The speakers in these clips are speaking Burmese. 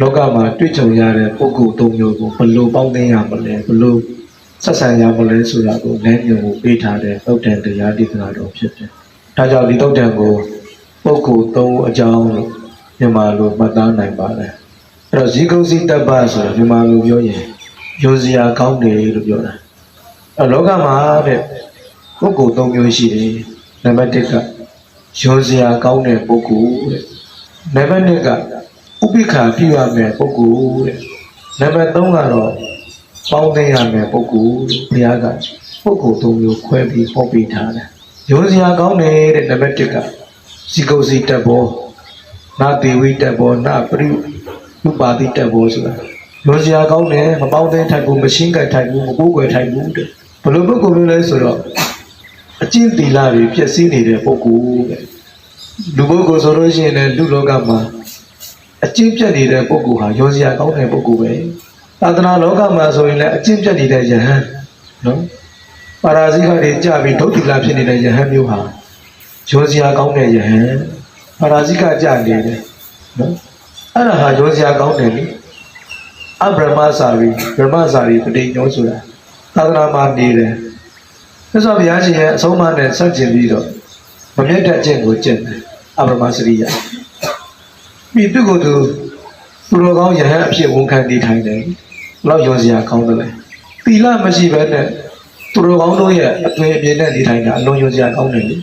လောကမှာတွေ့ကြုံရတဲ့ပုဂ္ဂိုလ်သုံးမျိုးကိုဘယ်လိုပေါင်းသိရမလဲဘယ်လိုဆက်ဆံရမလဲဆိုတာကိုလမ်းညွှန်ကိုပေးထားတဲ့သုတ်တန်တရားဒေသနာတော်ဖြစ်တယ်။ဒါကြောင့်ဒီသုတ်တန်ကိုပုဂ္ဂိုလ်သုံးအကြောင်းလို့မြန်မာလိုမှတ်သားနိုင်ပါတယ်။အဲ့တော့ဇီကုစီတပ္ပဆိုတာမြန်မာလိုပြောရင်ယုံစရာကောင်းတယ်လို့ပြောတာ။အဲ့လောကမှာတဲ့ပုဂ္ဂိုလ်သုံးမျိုးရှိတယ်။နံပါတ်1ကယုံစရာကောင်းတဲ့ပုဂ္ဂိုလ်တဲ့။နံပါတ်2က ဥပိ္ပခာပြုရမယ်ပုဂ္ဂိုလ်တဲ့။နံပါတ်3ကတော့ပေါင်းသိရမယ်ပုဂ္ဂိုလ်တဲ့ဘုရားကပုဂ္ဂိုလ်သုံးမျိုးခွဲပြီးဟောပေးထားတယ်။ယုံစရာကောင်းတယ်တဲ့နံပါတ်1ကစီကုစီတက်ဘောနာတေဝိတက်ဘောနာပရိဥပါတိတက်ဘောဆိုတာယုံစရာကောင်းတယ်မပေါင်းသိထိုက်ဘူးမရှင်းကြိုက်ထိုက်ဘူးမကိုးကွယ်ထိုက်ဘူးတဲ့ဘယ်လိုပုဂ္ဂိုလ်မျိုးလဲဆိုတော့အကျင့်သီလတွေပြည့်စည်နေတဲ့ပုဂ္ဂိုလ်တဲ့လူပုဂ္ဂိုလ်ဆိုလို့ရှိရင်လည်းလူလောကမှာ အကျင့်ပြတ်နေတဲ့ပုဂ္ဂိုလ်ဟာယုံစရာကောင်းတဲ့ပုဂ္ဂိုလ်ပဲသာသနာလောကမှာဆိုရင်လည်းအကျင့်ပြတ်နေတဲ့ယဟန်နော်ပါရာဇိကတွေကြပြီးဒုတိလဖြစ်နေတဲ့ယဟန်မျိုးဟာယုံစရာကောင်းတဲ့ယဟန်ပါရာဇိကကြနေတယ်နော်အဲ့ဒါဟာယုံစရာကောင်းတယ်လေအဗြဟ္မစာရီဗြဟ္မစာရီပဋိညောဆိုတာသာသနာမှာနေတယ်မြတ်စွာဘုရားရှင်ရဲ့အဆုံးအမနဲ့ဆက်ကျင်ပြီးတော့မမြတ်တဲ့ကျင့်ကိုကျင့်တယ်အဗြဟ္မစရိယ ပြီးသူ့ကိုယ်သူသူတော်ကောင်းယဟန်အဖြစ်ဝန်ခံတည်ထိုင်တယ်လောက်ယုံစရာကောင်းတယ်လေသီလမရှိဘဲနဲ့သူတော်ကောင်းတို့ရဲ့အသွင်အပြင်နဲ့တည်ထိုင်တာအလုံးယုံစရာကောင်းတယ်လေ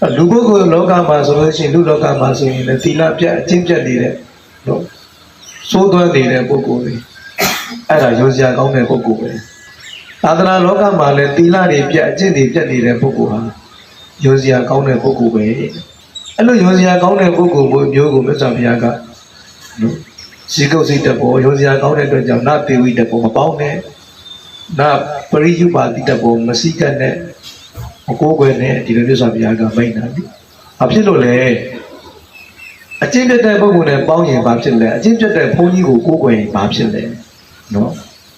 အဲ့လူပုဂ္ဂိုလ်လောကမှာဆိုလို့ရှိရင်လူလောကမှာဆိုရင်လည်းသီလပြတ်အကျင့်ပြတ်နေတဲ့နော်စိုးသွမ်းနေတဲ့ပုဂ္ဂိုလ်တွေအဲ့ဒါယုံစရာကောင်းတဲ့ပုဂ္ဂိုလ်ပဲသာသနာလောကမှာလည်းသီလတွေပြတ်အကျင့်တွေပြတ်နေတဲ့ပုဂ္ဂိုလ်ဟာယုံစရာကောင်းတဲ့ပုဂ္ဂိုလ်ပဲ အဲ့လိုယုံစရာကောင်းတဲ့ပုဂ္ဂိုလ်မျိုးကိုမြတ်စွာဘုရားကနော်ရှိကုတ်စိတ်တဘောယုံစရာကောင်းတဲ့အတွက်ကြောင့်နတေဝိတဘောမပေါင်းနဲ့နာပရိယုပါတိတဘောမစိကတ်နဲ့မကိုးကွယ်နဲ့ဒီလိုမြတ်စွာဘုရားကမိန့်တာလေ။ဘာဖြစ်လို့လဲ။အကျင့်ပြတ်တဲ့ပုဂ္ဂိုလ်နဲ့ပေါင်းရင်ဘာဖြစ်လဲ။အကျင့်ပြတ်တဲ့ဘုန်းကြီးကိုကိုးကွယ်ရင်ဘာဖြစ်လဲ။နော်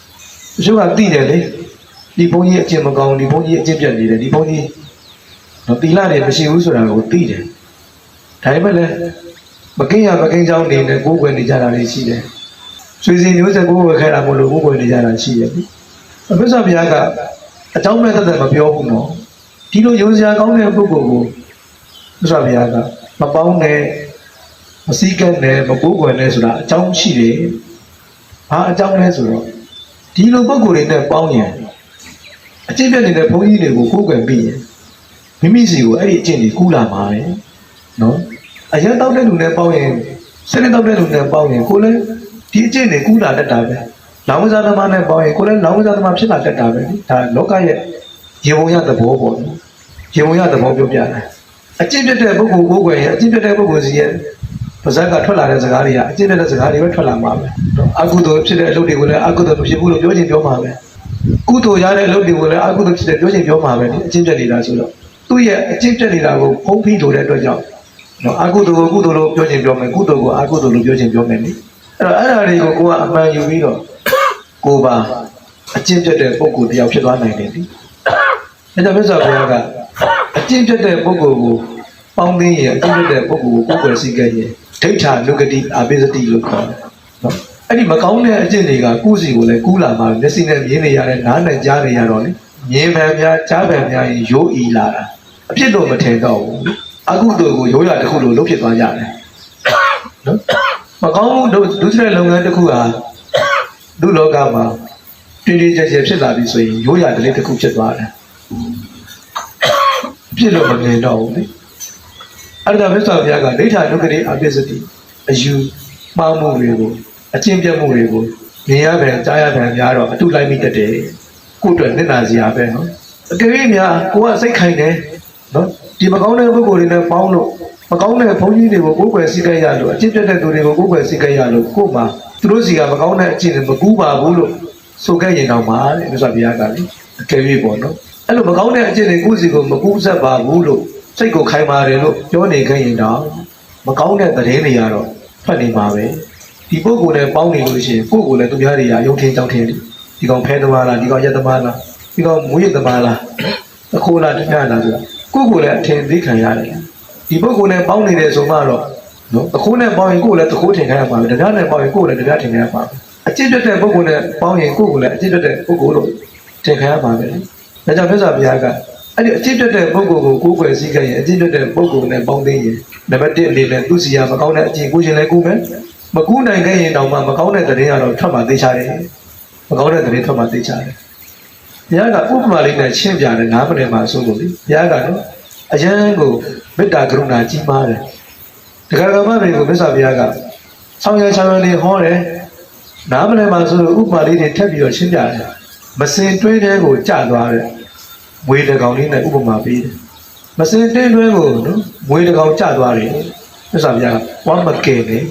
။တချို့ကသိတယ်လေ။ဒီဘုန်းကြီးအကျင့်မကောင်းဒီဘုန်းကြီးအကျင့်ပြတ်နေတယ်ဒီဘုန်းကြီးနော်တီလာတွေမရှိဘူးဆိုတာကိုသိတယ်။ ဒါပေမဲ့လည်းမကင်းရမကင်းကြောင်းနေနဲ့ကိုးကွယ်နေကြတာတွေရှိတယ်။ဆွေစဉ်မျိုးဆက်ကိုးကွယ်ခဲ့တာမို့လို့ကိုးကွယ်နေကြတာရှိတယ်။ဘုရားဘုရားကအကြောင်းမဲ့တသက်မပြောဘူးနော်။ဒီလိုယုံစရာကောင်းတဲ့ပုဂ္ဂိုလ်ကိုဘုရားဘုရားကမပေါင်းနဲ့မစည်းကပ်နဲ့မကိုးကွယ်နဲ့ဆိုတာအကြောင်းရှိတယ်။ဘာအကြောင်းလဲဆိုတော့ဒီလိုပုဂ္ဂိုလ်တွေနဲ့ပေါင်းရင်အကျင့်ပြတ်နေတဲ့ဘုန်းကြီးတွေကိုကိုးကွယ်ပြီးရင်မိမိစီကိုအဲ့ဒီအကျင့်တွေကူးလာမှာပဲ။နော်။ အရင်တောက်တဲ့လူနဲ့ပေါင်းရင်စနေတောက်တဲ့လူနဲ့ပေါင်းရင်ကိုယ်လည်းဒီအကျင့်တွေကူးလာတတ်တာပဲ။လောင်ဝဇာသမားနဲ့ပေါင်းရင်ကိုယ်လည်းလောင်ဝဇာသမားဖြစ်လာတတ်တာပဲလေ။ဒါလောကရဲ့ရေပုံရသဘောပေါ့နော်။ရေပုံရသဘောပြောပြတယ်။အကျင့်ပြတ်တဲ့ပုဂ္ဂိုလ်ကိုယ်ကွယ်ရင်အကျင့်ပြတ်တဲ့ပုဂ္ဂိုလ်စီရဲ့ပါဇက်ကထွက်လာတဲ့စကားတွေကအကျင့်ပြတ်တဲ့စကားတွေပဲထွက်လာမှာပဲ။အကုသိုလ်ဖြစ်တဲ့အလုပ်တွေကိုလည်းအကုသိုလ်မဖြစ်ဘူးလို့ပြောချင်ပြောမှာပဲ။ကုသိုလ်ရတဲ့အလုပ်တွေကိုလည်းအကုသိုလ်ဖြစ်တဲ့ပြောချင်ပြောမှာပဲလေ။အကျင့်ပြတ်နေတာဆိုတော့သူ့ရဲ့အကျင့်ပြတ်နေတာကိုဖုံးဖိလို့တဲ့အတွက်ကြောင့် နော်အကုသိုလ်ကိုကုသိုလ်လို့ပြောချင်ပြောမယ်ကုသိုလ်ကိုအကုသိုလ်လို့ပြောချင်ပြောမယ်လေ။အဲ့တော့အဲ့ဒါတွေကိုကိုကအမှန်ယူပြီးတော့ကိုပါအကျင့်ပြတ်တဲ့ပုဂ္ဂိုလ်တယောက်ဖြစ်သွားနိုင်တယ်လေ။အဲကြောင့်မြတ်စွာဘုရားကအကျင့်ပြတ်တဲ့ပုဂ္ဂိုလ်ကိုပေါင်းသိရင်အကျင့်ပြတ်တဲ့ပုဂ္ဂိုလ်ကိုကိုယ်ွယ်စည်းခဲ့ရင်ဒိဋ္ဌာနုဂတိအပိစတိလို့ခေါ်တယ်နော်အဲ့ဒီမကောင်းတဲ့အကျင့်တွေကကုစီကိုလည်းကူးလာမှာမျက်စိနဲ့မြင်နေရတဲ့နားနဲ့ကြားနေရတော့လေမြင်ပံများကြားပံများရင်ရိုးအီလာတာအဖြစ်တော့မထင်တော့ဘူး အကုသိုလ်ကိုရိုးရတစ်ခုလိုလုပ်ဖြစ်သွားကြတယ်နော်မကောင်းဒုဒုစရိုက်လုပ်ငန်းတစ်ခုဟာလူလောကမှာတည်တည်ကြဲကြဲဖြစ်လာပြီဆိုရင်ရိုးရတစ်လေးတစ်ခုဖြစ်သွားတယ်ဖြစ်လို့မမြင်တော့ဘူးလေအဲ့ဒါမြတ်စွာဘုရားကဒိဋ္ဌာနုဂတိအပိစတိအယူမှားမှုတွေကိုအကျင့်ပြတ်မှုတွေကိုမြင်ရပြန်ကြားရပြန်များတော့အတုလိုက်မိတတ်တယ်ကိုယ့်အတွက်နစ်နာစရာပဲနော်အကယ်၍များကိုကစိတ်ခိုင်တယ်နော် ဒီမကောင်းတဲ့ပုဂ္ဂိုလ်တွေနဲ့ပေါင်းလို့မကောင်းတဲ့ဘုန်းကြီးတွေကိုကိုယ်ွယ်စိတ်ကြရလို့အကျင့်ပြတ်တဲ့သူတွေကိုကိုယ်ွယ်စိတ်ကြရလို့ကို့မှာသူတို့စီကမကောင်းတဲ့အကျင့်တွေမကူးပါဘူးလို့ဆိုခဲ့ရင်တော့မှာတဲ့မြတ်စွာဘုရားကလေအကယ်၍ပေါ့နော်အဲ့လိုမကောင်းတဲ့အကျင့်တွေကိုယ့်စီကိုမကူးဆက်ပါဘူးလို့စိတ်ကိုခိုင်ပါတယ်လို့ပြောနေခဲ့ရင်တော့မကောင်းတဲ့သတင်းတွေကတော့ဖတ်နေမှာပဲဒီပုဂ္ဂိုလ်နဲ့ပေါင်းနေလို့ရှိရင်ကိုယ့်ကိုယ်လည်းသူများတွေကယုံထင်ကြောက်ထင်တယ်ဒီကောင်ဖဲသမားလားဒီကောင်ရက်သမားလားဒီကောင်မူရစ်သမားလားအခိုးလားတပြားလားဆိုတာ ကိုယ့်ကိုယ်လည်းအထင်သိခံရတယ်ဒီပုဂ္ဂိုလ်နဲ့ပေါင်းနေတယ်ဆိုမှတော့နော်တခိုးနဲ့ပေါင်းရင်ကိုယ်လည်းတခိုးထင်ခိုင်းရမှာပဲတရားနဲ့ပေါင်းရင်ကိုယ်လည်းတရားထင်ခိုင်းရမှာပဲအကျင့်ပြတ်တဲ့ပုဂ္ဂိုလ်နဲ့ပေါင်းရင်ကိုယ်ကလည်းအကျင့်ပြတ်တဲ့ပုဂ္ဂိုလ်လို့ထင်ခိုင်းရမှာပဲဒါကြောင့်မြတ်စွာဘုရားကအဲ့ဒီအကျင့်ပြတ်တဲ့ပုဂ္ဂိုလ်ကိုကိုယ်ွယ်စည်းခဲ့ရင်အကျင့်ပြတ်တဲ့ပုဂ္ဂိုလ်နဲ့ပေါင်းသိရင်နံပါတ်1အနေနဲ့သူစီရမကောင်းတဲ့အကျင့်ကိုရှင်လည်းကိုယ်ပဲမကူးနိုင်ခဲ့ရင်တောင်မှမကောင်းတဲ့တရင်ကတော့ထွက်မှသိချတယ်မကောင်းတဲ့တရင်ထွက်မှသိချတယ် ဘုရားကဥပမာလေးနဲ့ရှင်းပြတယ်နားမလည်မှဆိုလို့လေဘုရားကတော့အယံကိုမေတ္တာကရုဏာကြီးမားတယ်ဒကာကမတွေကိုမြတ်စွာဘုရားကဆောင်းရချောင်းရလေးဟောတယ်နားမလည်ပါဆိုလို့ဥပမာလေးတွေထပ်ပြီးတော့ရှင်းပြတယ်မစင်တွင်းတဲကိုကြသွားတဲ့ဝေတကောင်လေးနဲ့ဥပမာပေးတယ်မစင်တွင်းတွင်းကိုနော်ဝေတကောင်ကြသွားတယ်မြတ်စွာဘုရားကဝမ်းမကယ်နဲ့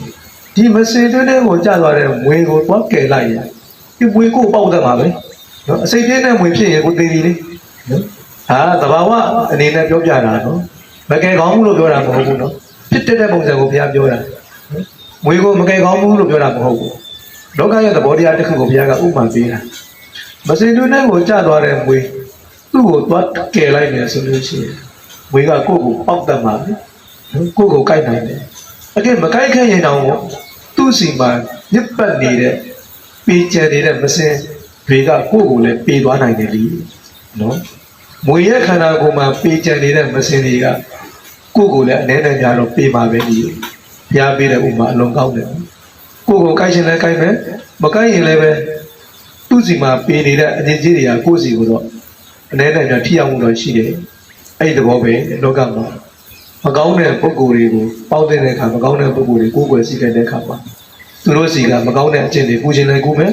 ဒီမစင်တွင်းတဲကိုကြသွားတဲ့ဝေကိုသွားကယ်လိုက်ရင်ဒီဝေကိုပေါက်တတ်ပါပဲ နော်အစိတ်ပြင်းတဲ့ဝေဖြစ်ရင်ကိုသိပြီလေနော်ဟာတဘာဝအနေနဲ့ပြောပြတာနော်မကယ်ကောင်းဘူးလို့ပြောတာမဟုတ်ဘူးနော်ဖြစ်တဲ့ပုံစံကိုဘုရားပြောတာမွေကိုမကယ်ကောင်းဘူးလို့ပြောတာမဟုတ်ဘူးလောကရဲ့သဘောတရားတစ်ခုကိုဘုရားကဥပမာပေးတာမစင်တွင်းနဲ့ကိုကြသွားတဲ့မွေသူ့ကိုသွားကယ်လိုက်မယ်ဆိုလို့ရှိရင်မွေကကိုယ့်ကိုပေါက်တတ်မှာလေကိုယ့်ကိုကိုက်နိုင်တယ်အကဲမကိုက်ခဲ့ရင်တောင်သူ့စီမှာညစ်ပတ်နေတဲ့ပေးချနေတဲ့မစင် တွေကကိုယ့်ကိုလည်းပေးသွားနိုင်တယ်လीနော်မွေရဲ့ခန္ဓာကိုယ်မှာပေးချနေတဲ့မစင်တွေကကိုယ့်ကိုယ်လည်းအနေနဲ့များတော့ပေးပါပဲဒီဘုရားပေးတဲ့ဥမာအလုံးကောင်းတယ်ကိုယ့်ကိုကိုက်ရှင်လည်းကိုက်မယ်မကိုက်ရင်လည်းပဲသူ့စီမှာပေးနေတဲ့အငြင်းကြီးတွေကကိုယ့်စီကိုတော့အနေနဲ့များထိအောင်မှုတော့ရှိတယ်အဲ့ဒီသဘောပဲလောကမှာမကောင်းတဲ့ပုဂ္ဂိုလ်တွေကိုပေါက်တဲ့အခါမကောင်းတဲ့ပုဂ္ဂိုလ်တွေကိုယ်ွယ်စီတဲ့အခါမှာသူတို့စီကမကောင်းတဲ့အကျင့်တွေကိုရှင်လည်းကိုမယ်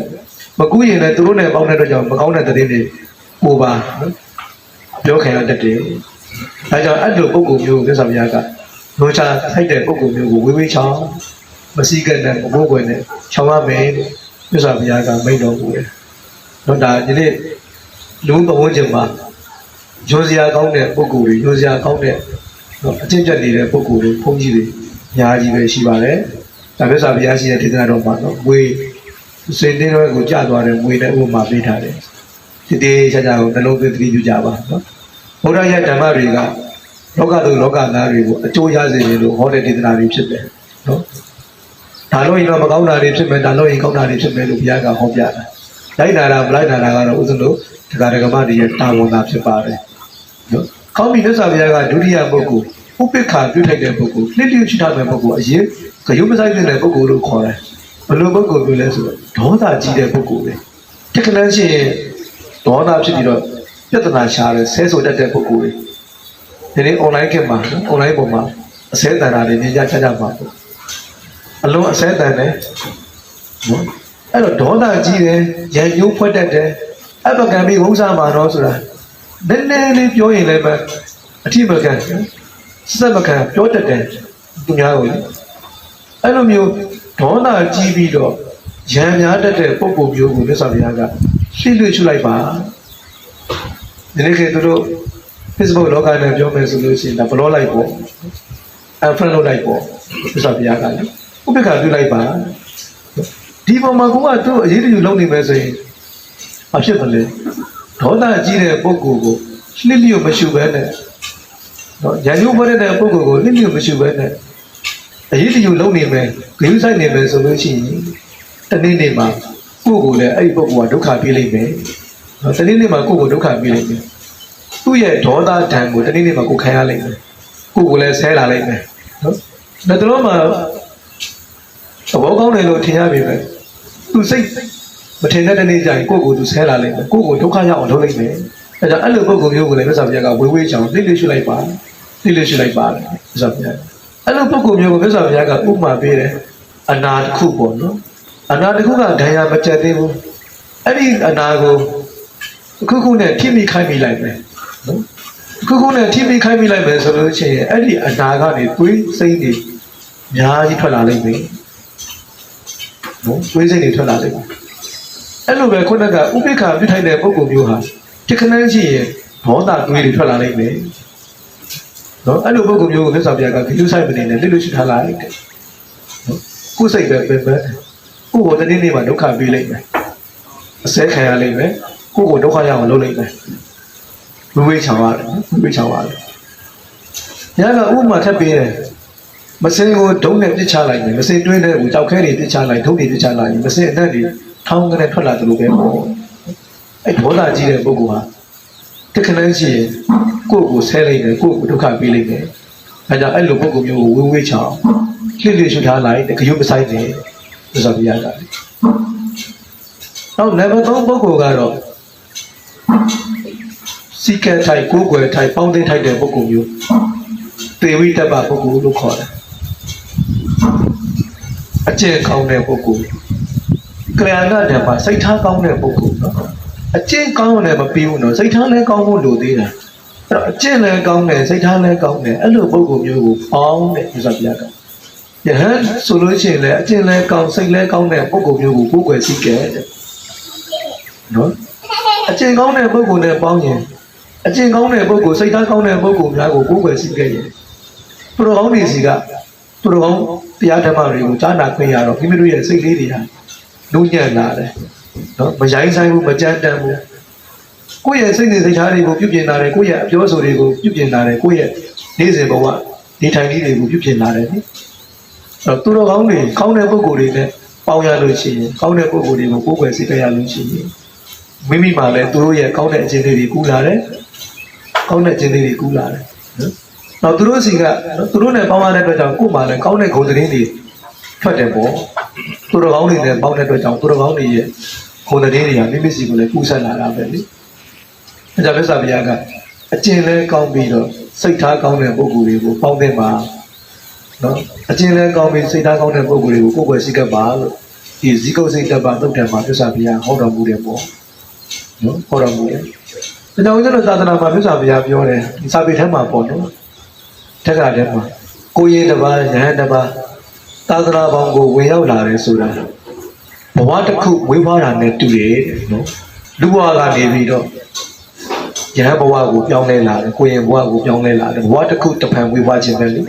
မကူရင်လည်းသူတို့နဲ့ပေါင်းတဲ့အတွက်ကြောင့်မကောင်းတဲ့တဲ့တွေကိုပါနော်ပြောခံရတတ်တယ်ဒါကြောင့်အဲ့လိုပုံကုမျိုးကိုမြတ်စွာဘုရားကလောချာထိုက်တဲ့ပုံကုမျိုးကိုဝေးဝေးချောင်းမစည်းကတဲ့မဘိုးကွယ်နဲ့ချောင်းရမယ်မြတ်စွာဘုရားကမိန့်တော်မူတယ်။တော့ဒါဒီနေ့လူဘဝချင်းမှာရိုးစရာကောင်းတဲ့ပုံကုတွေရိုးစရာကောင်းတဲ့နော်အကျင့်ပြတ်နေတဲ့ပုံကုတွေဘုန်းကြီးတွေအများကြီးပဲရှိပါတယ်။ဒါမြတ်စွာဘုရားရှိတဲ့ဒေသနာတော်မှာတော့ဝေး စေတင်းတော်ကိုကြာသွားတဲ့ဝေးတဲ့ဥပမာပေးထားတယ်။ဒီတေးချာချာကိုနှလုံးသွင်းသတိပြုကြပါနော်။ဘုရားရဲ့ဓမ္မတွေကလောကသူလောကသားတွေကိုအကျိုးရစေတယ်လို့ဟောတဲ့ဒေသနာတွေဖြစ်တယ်နော်ဒါလို့ရင်တော့မကောင်းတာတွေဖြစ်မယ်ဒါလို့ရင်ကောင်းတာတွေဖြစ်မယ်လို့ဘုရားကဟောပြတာလိုက်နာတာမလိုက်နာတာကတော့ဥစ္စလို့တရားဓမ္မတွေရဲ့တာဝန်သာဖြစ်ပါတယ်နော်ကောင်းပြီမြတ်စွာဘုရားကဒုတိယပုဂ္ဂိုလ်ဥပိ္ပခာပြုထိုက်တဲ့ပုဂ္ဂိုလ်လှစ်လျရှိထားတဲ့ပုဂ္ဂိုလ်အရင်ကယုမဆိုင်တဲ့ပုဂ္ဂိုလ်လို့ခေါ်တယ် ဘယ်လိုပုဂ္ဂိုလ်မျိုးလဲဆိုတော့ဒေါသကြီးတဲ့ပုဂ္ဂိုလ်ပဲတက္ကလန်းရှိရင်ဒေါသဖြစ်ပြီးတော့ပြဿနာရှာတယ်ဆဲဆိုတတ်တဲ့ပုဂ္ဂိုလ်တွေဒီနေ့ online ကမှာ online ပေါ်မှာအစဲတန်တာတွေမြင်ကြချာချာပါပေါ့အလုံးအစဲတန်တယ်နော်အဲ့တော့ဒေါသကြီးတယ်ရန်ညှိုးဖွက်တတ်တယ်အပကံပြီးဝုစားမှာတော့ဆိုတာနည်းနည်းလေးပြောရင်လည်းပဲအထိမကံစက်မကံပြောတတ်တယ်သူများကိုလေအဲ့လိုမျိုး ဒေါသကြီးပြီးတော့ရန်များတတ်တဲ့ပုံပုံမျိုးကိုမြတ်စွာဘုရားကရှင်းလွှတ်ချလိုက်ပါဒီနေ့ခေတ်သူတို့ Facebook လောကနဲ့ပြောမယ်ဆိုလို့ရှိရင်ဒါဘလော့လိုက်ပေါ့အဖရလုပ်လိုက်ပေါ့သစ္စာဘုရားကလေဥပ္ပခါပြုလိုက်ပါဒီပုံမှာကိုကသူ့အရေးတယူလုပ်နေမယ်ဆိုရင်အဖြစ်မလဲဒေါသကြီးတဲ့ပုဂ္ဂိုလ်ကိုလှစ်လျော့မရှုဘဲနဲ့နော်ညာညိုးဖွဲ့တဲ့ပုဂ္ဂိုလ်ကိုလှစ်လျော့မရှုဘဲနဲ့ အရေးတယူလုပ်နေမယ်ဂရုစိုက်နေမယ်ဆိုလို့ရှိရင်တနေ့နေ့မှာကိုယ့်ကိုယ်လည်းအဲ့ဒီပုဂ္ဂိုလ်ကဒုက္ခပေးလိမ့်မယ်နော်တနေ့နေ့မှာကိုယ့်ကိုယ်ဒုက္ခပေးလိမ့်မယ်သူ့ရဲ့ဒေါသဓာတ်ကိုတနေ့နေ့မှာကိုခံရလိမ့်မယ်ကိုကိုလည်းဆဲလာလိမ့်မယ်နော်ဒါတော့မှသဘောကောင်းတယ်လို့ထင်ရပြီပဲသူစိတ်မထင်တဲ့တနေ့ကျရင်ကိုကိုသူဆဲလာလိမ့်မယ်ကိုကိုဒုက္ခရောက်အောင်လုပ်လိမ့်မယ်အဲဒါအဲ့လိုပုံကုမျိုးကိုလည်းမြတ်စွာဘုရားကဝေဝေးချောင်းသိလေးရှိလိုက်ပါသိလေးရှိလိုက်ပါမြတ်စွာဘုရား အဲ့လိုပုံကုမျိုးကိုမြတ်စွာဘုရားကဥပမာပေးတယ်အနာတစ်ခုပေါ့နော်အနာတစ်ခုကဒဏ်ရာမကျက်သေးဘူးအဲ့ဒီအနာကိုအခုခုနဲ့ထိမိခိုင်းမိလိုက်မယ်နော်ခုခုနဲ့ထိမိခိုင်းမိလိုက်မယ်ဆိုလို့ရှိရင်အဲ့ဒီအနာကနေသွေးစိမ့်တွေအများကြီးထွက်လာလိမ့်မယ်နော်သွေးစိမ့်တွေထွက်လာလိမ့်မယ်အဲ့လိုပဲခုနကဥပိ္ပခာပြုထိုင်တဲ့ပုံကုမျိုးဟာတခဏန်းရှိရင်ဒေါသသွေးတွေထွက်လာလိမ့်မယ် နော်အဲ့လိုပုံကုမျိုးကိုမြတ်စွာဘုရားကဂိလူဆိုင်မနေနဲ့လိလူရှိထားလိုက်တယ်နော်ကိုယ်စိတ်ပဲပဲပဲကိုယ်ကိုတနေ့နေ့မှာဒုက္ခပေးလိုက်မယ်အစဲခံရလိမ့်မယ်ကိုယ်ကိုဒုက္ခရအောင်လုပ်လိုက်မယ်ဝိဝေးချောင်ရတယ်ဝိဝေးချောင်ရတယ်။ညကဥပမာထပ်ပေးတယ်မစင်ကိုဒုံးနဲ့ပစ်ချလိုက်မယ်မစင်တွင်းတဲ့ကိုကြောက်ခဲတွေပစ်ချလိုက်ဒုံးတွေပစ်ချလိုက်ရင်မစင်အနက်တွေထောင်းကနေထွက်လာသလိုပဲပေါ့အဲ့ဒေါသကြီးတဲ့ပုဂ္ဂိုလ်ဟာ တခဏရှိရင်ကိုယ့်ကိုဆဲလိုက်တယ်ကိုယ့်ကိုဒုက္ခပေးလိုက်တယ်အဲကြောင့်အဲ့လိုပုဂ္ဂိုလ်မျိုးကိုဝေးဝေးချောင်းလှစ်လှစ်ရှုထားလိုက်တခရုမဆိုင်တယ်ဆိုတော့ပြရတာနောက် level 3ပုဂ္ဂိုလ်ကတော့စီကံထိုက်ကိုယ်ွယ်ထိုက်ပေါင်းသိမ်းထိုက်တဲ့ပုဂ္ဂိုလ်မျိုးသေဝိတ္တပပုဂ္ဂိုလ်လို့ခေါ်တယ်အကျင့်ကောင်းတဲ့ပုဂ္ဂိုလ်ကလျာဏဓမ္မစိတ်ထားကောင်းတဲ့ပုဂ္ဂိုလ်နော် အကျင့်ကောင်းတယ်မပြီးဘူးနော်စိတ်ထားလည်းကောင်းဖို့လိုသေးတယ်အဲ့တော့အကျင့်လည်းကောင်းတယ်စိတ်ထားလည်းကောင်းတယ်အဲ့လိုပုဂ္ဂိုလ်မျိုးကိုပေါင်းတဲ့ဥစ္စာပြတာယဟန်ဆိုလို့ရှိရင်လည်းအကျင့်လည်းကောင်းစိတ်လည်းကောင်းတဲ့ပုဂ္ဂိုလ်မျိုးကိုကိုယ်ွယ်စီကဲတဲ့နော်အကျင့်ကောင်းတဲ့ပုဂ္ဂိုလ်နဲ့ပေါင်းရင်အကျင့်ကောင်းတဲ့ပုဂ္ဂိုလ်စိတ်ထားကောင်းတဲ့ပုဂ္ဂိုလ်များကိုကိုယ်ွယ်စီကဲရင်သူတော်ကောင်းတွေစီကသူတော်ကောင်းတရားဓမ္မတွေကိုကြားနာခွင့်ရတော့မိမိတို့ရဲ့စိတ်လေးတွေဟာနုညံ့လာတယ် နော်မရိုင်းဆိုင်ဘူးမကြမ်းတမ်းဘူးကိုယ့်ရဲ့စိတ်နေစိတ်ထားတွေကိုပြုပြင်လာတယ်ကိုယ့်ရဲ့အပြောအဆိုတွေကိုပြုပြင်လာတယ်ကိုယ့်ရဲ့နေ့စဉ်ဘဝဒီထိုင်လေးတွေကိုပြုပြင်လာတယ်နိအဲ့တော့သူတော်ကောင်းတွေကောင်းတဲ့ပုဂ္ဂိုလ်တွေနဲ့ပေါင်းရလို့ရှိရင်ကောင်းတဲ့ပုဂ္ဂိုလ်တွေကိုကိုယ်ွယ်စိတ်ကြရလို့ရှိရင်မိမိမှလည်းသူတို့ရဲ့ကောင်းတဲ့အခြင်းလေးတွေကူးလာတယ်ကောင်းတဲ့အခြင်းလေးတွေကူးလာတယ်နော်နောက်သူတို့စီကနော်သူတို့နဲ့ပေါင်းရတဲ့အတွက်ကြောင့်ကိုယ်မှလည်းကောင်းတဲ့ဂုဏ်သတင်းတွေထွက်တယ်ပေါ့သူတော်ကောင်းတွေနဲ့ပေါင်းတဲ့အတွက်ကြောင့်သူတော်ကောင်းတွေရဲ့ ဂုဏ်သတင်းတွေကမိမိစီကိုလည်းကူးဆက်လာတာပဲလေအဲကြောင့်မြတ်စွာဘုရားကအကျင့်လဲကောင်းပြီးတော့စိတ်ထားကောင်းတဲ့ပုဂ္ဂိုလ်တွေကိုပေါင်းတဲ့မှာနော်အကျင့်လဲကောင်းပြီးစိတ်ထားကောင်းတဲ့ပုဂ္ဂိုလ်တွေကိုကိုယ်ွယ်စိတ်ကပ်ပါလို့ဒီဇီကုတ်စိတ်တပ်ပါတုတ်တယ်မှာမြတ်စွာဘုရားဟောတော်မူတယ်ပေါ့နော်ဟောတော်မူတယ်ဒါကြောင့်ဦးဇင်းတို့သာသနာမှာမြတ်စွာဘုရားပြောတယ်ဒီစာပေထဲမှာပေါ့နော်ထက်ကထဲမှာကိုရင်တစ်ပါးယဟန်တစ်ပါးသာသနာပေါင်းကိုဝင်ရောက်လာတယ်ဆိုတာ ဘဝတစ်ခုဝေးဖွားတာနဲ့တူတယ်တဲ့နော်လူဘဝကနေပြီးတော့ယဟန်ဘဝကိုပြောင်းလဲလာတယ်ကိုရင်ဘဝကိုပြောင်းလဲလာတယ်ဘဝတစ်ခုတစ်ဖန်ဝေးဖွားခြင်းပဲလေ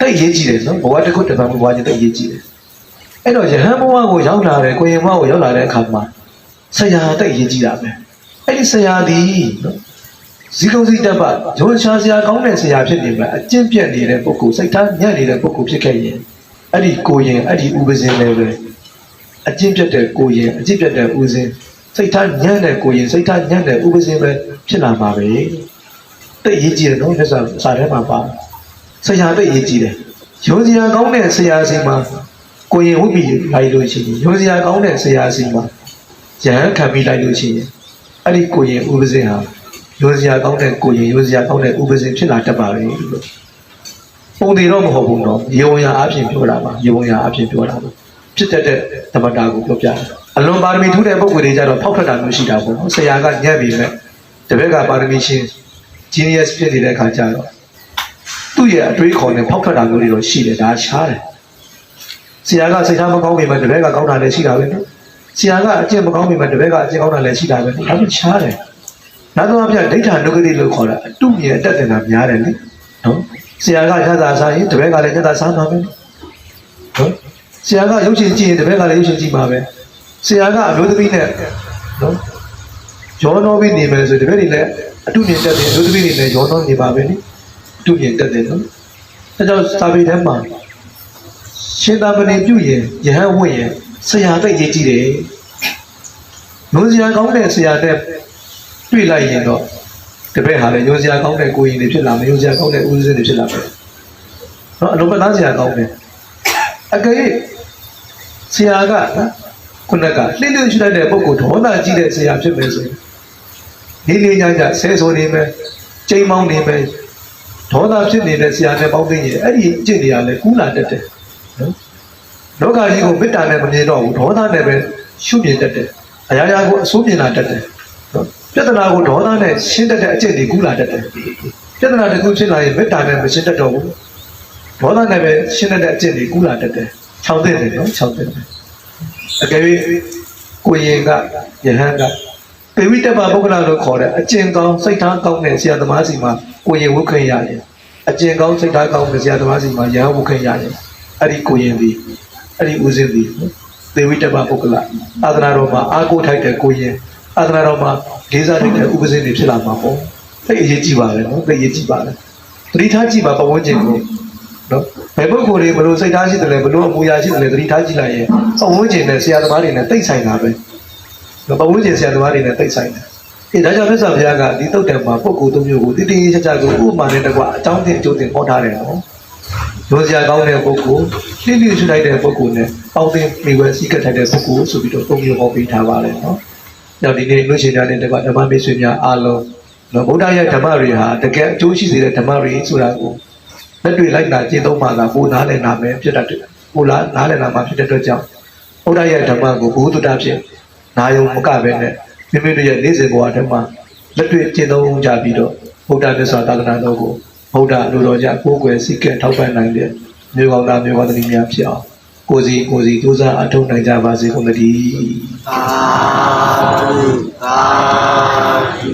တိတ်ရေးကြည့်တယ်နော်ဘဝတစ်ခုတစ်ဖန်ဝေးဖွားခြင်းတိတ်ရေးကြည့်တယ်အဲ့တော့ယဟန်ဘဝကိုရောက်လာတယ်ကိုရင်ဘဝကိုရောက်လာတဲ့အခါမှာဆရာတိတ်ရေးကြည့်တာပဲအဲ့ဒီဆရာဒီနော်ဇီကုံစိတ်တပတ်ဂျွန်ရှာဆရာကောင်းတဲ့ဆရာဖြစ်နေမှာအကျင့်ပြတ်နေတဲ့ပုဂ္ဂိုလ်စိတ်ထားညံ့နေတဲ့ပုဂ္ဂိုလ်ဖြစ်ခဲ့ရင်အဲ့ဒီကိုရင်အဲ့ဒီဥပဇင်းလည်းပဲ အကျင့်ပြတ်တဲ့ကိုရင်အကျင့်ပြတ်တဲ့ဥစဉ်စိတ်ထားညံ့တဲ့ကိုရင်စိတ်ထားညံ့တဲ့ဥပဇင်းပဲဖြစ်လာမှာပဲတိတ်ရေးကြည့်တယ်နော်မြတ်စွာစာထဲမှာပါဆရာတိတ်ရေးကြည့်တယ်ဂျွန်ဆရာကောင်းတဲ့ဆရာစီမှာကိုရင်ဝိပိလိုက်လို့ရှိရင်ဂျွန်ဆရာကောင်းတဲ့ဆရာစီမှာရဟန်းခံပြီးလိုက်လို့ရှိရင်အဲ့ဒီကိုရင်ဥပဇင်းဟာရိုးစရာကောင်းတဲ့ကိုရင်ရိုးစရာကောင်းတဲ့ဥပဇင်ဖြစ်လာတတ်ပါလေလို့ပုံသေးတော့မဟုတ်ဘူးနော်ရေဝံရအဖြစ်ပြောတာပါရေဝံရအဖြစ်ပြောတာပါ ဖြစ်တတ်တဲ့သမတာကိုပြောပြတာအလွန်ပါရမီထူးတဲ့ပုဂ္ဂိုလ်တွေကြတော့ဖောက်ထွက်တာမျိုးရှိတာပေါ့နော်ဆရာကညံ့ပြီးမဲ့တပည့်ကပါရမီရှင် genius ဖြစ်နေတဲ့အခါကျတော့သူ့ရဲ့အတွေးခေါ်နဲ့ဖောက်ထွက်တာမျိုးတွေတော့ရှိတယ်ဒါရှားတယ်ဆရာကစိတ်ထားမကောင်းပေမဲ့တပည့်ကကောင်းတာလည်းရှိတာပဲနော်ဆရာကအကျင့်မကောင်းပေမဲ့တပည့်ကအကျင့်ကောင်းတာလည်းရှိတာပဲဒါပေမဲ့ရှားတယ်နောက်တော့အပြဒိဋ္ဌာနုဂတိလို့ခေါ်တာအတုမြင်အတက်တင်တာများတယ်လေနော်ဆရာကညတာစားရင်တပည့်ကလည်းညတာစားမှာပဲနော် ဆရာကရုပ်ရှင်ကြည့်ရင်တပည့်ကလည်းရုပ်ရှင်ကြည့်မှာပဲဆရာကအမျိုးသမီးနဲ့နော်ရောနှောပြီးနေမယ်ဆိုတပည့်တွေလည်းအတုမြင်တက်တယ်အမျိုးသမီးတွေလည်းရောနှောနေပါပဲလေအတုမြင်တက်တယ်နော်အဲကြောင့်စာပေထဲမှာရှင်သာမဏေပြုရင်ယဟန်ဝင့်ရင်ဆရာသိရေးကြည့်တယ်လုံးဆရာကောင်းတဲ့ဆရာတဲ့တွေ့လိုက်ရင်တော့တပည့်ဟာလည်းညိုစရာကောင်းတဲ့ကိုရင်တွေဖြစ်လာမယ်ညိုစရာကောင်းတဲ့ဦးစင်းတွေဖြစ်လာမယ်နော်အလုံးပသားစရာကောင်းတယ် အကယ်၍ဆရာကနော်ခုနကလှင်းလှင်းရှိလိုက်တဲ့ပုဂ္ဂိုလ်ဒေါသကြီးတဲ့ဆရာဖြစ်မယ်ဆိုရင်ဒီလေးညညဆဲဆိုနေမယ်ချိန်မောင်းနေမယ်ဒေါသဖြစ်နေတဲ့ဆရာနဲ့ပေါင်းသိရင်အဲ့ဒီအကျင့်တွေကလည်းကူးလာတတ်တယ်နော်လောကကြီးကိုမေတ္တာနဲ့မမြင်တော့ဘူးဒေါသနဲ့ပဲရှုမြင်တတ်တယ်အရာရာကိုအဆိုးမြင်လာတတ်တယ်နော်ပြဿနာကိုဒေါသနဲ့ရှင်းတတ်တဲ့အကျင့်တွေကူးလာတတ်တယ်ပြဿနာတစ်ခုဖြစ်လာရင်မေတ္တာနဲ့မရှင်းတတ်တော့ဘူး ဒေါသနဲ့ပဲရှင်းတတ်တဲ့အကျင့်တွေကူးလာတတ်တယ်ခြောက်တဲ့တယ်နော်ခြောက်တဲ့တယ်အကယ်၍ကိုရင်ကယဟန်ကပေဝိတ္တပပုဂ္ဂလလို့ခေါ်တဲ့အကျင့်ကောင်းစိတ်ထားကောင်းတဲ့ဆရာသမားစီမှာကိုရင်ဝုခင်ရတယ်အကျင့်ကောင်းစိတ်ထားကောင်းတဲ့ဆရာသမားစီမှာယဟန်ဝုခင်ရတယ်အဲ့ဒီကိုရင်ဒီအဲ့ဒီဦးစင်းဒီပေဝိတ္တပပုဂ္ဂလအာသနာတော်မှာအာကိုထိုက်တဲ့ကိုရင်အာသနာတော်မှာလေးစားတဲ့ဥပဇင်းတွေဖြစ်လာမှာပေါ့သိအရေးကြီးပါလေနော်သိအရေးကြီးပါလေပရိထားကြည့်ပါပဝန်းကျင်ကို နော်ဘယ်ပုဂ္ဂိုလ်တွေဘယ်လိုစိတ်ထားရှိတယ်လဲဘယ်လိုအမူအရာရှိတယ်လဲသတိထားကြည့်လိုက်ရင်အဝန်းကျင်နဲ့ဆရာသမားတွေနဲ့တိတ်ဆိုင်တာပဲနော်ပဝန်းကျင်ဆရာသမားတွေနဲ့တိတ်ဆိုင်တာအဲဒါကြောင့်မြတ်စွာဘုရားကဒီတုတ်တံမှာပုဂ္ဂိုလ်သုံးမျိုးကိုတိတိကျကျကိုဥပမာနဲ့တကွအကြောင်းတင်ကြိုးတင်ဟောထားတယ်နော်ရောစရာကောင်းတဲ့ပုဂ္ဂိုလ်လှိလိရှုလိုက်တဲ့ပုဂ္ဂိုလ်နဲ့ပေါင်းတင်မိဝဲစီးကတ်ထိုက်တဲ့ပုဂ္ဂိုလ်ဆိုပြီးတော့သုံးမျိုးဟောပေးထားပါတယ်နော်။ကြောင့်ဒီနေ့လူရှင်များနဲ့တကွဓမ္မမိတ်ဆွေများအားလုံးနော်ဗုဒ္ဓရဲ့ဓမ္မတွေဟာတကယ်အကျိုးရှိစေတဲ့ဓမ္မတွေဆိုတာကို လက်တွေ့လိုက်နာကျင့်သုံးမှသာကိုနားလည်နာမယ်ဖြစ်တတ်တယ်။ကိုလားနားလည်နာမှဖြစ်တဲ့အတွက်ကြောင့်ဗုဒ္ဓရဲ့ဓမ္မကိုဘုဟုတ္တဖြစ်နာယုံမကပဲနဲ့မိမိတို့ရဲ့နေ့စဉ်ဘဝဓမ္မလက်တွေ့ကျင့်သုံးကြပြီးတော့ဗုဒ္ဓမြတ်စွာသာသနာတော်ကိုဗုဒ္ဓလူတော်ကြကိုးကွယ်စိတ်ကဲထောက်ပံ့နိုင်တဲ့မျိုးကောင်းသားမျိုးကောင်းသမီးများဖြစ်အောင်ကိုယ်စီကိုယ်စီကြိုးစားအထောက်နိုင်ကြပါစေကုန်သတည်းသာဓုသာဓု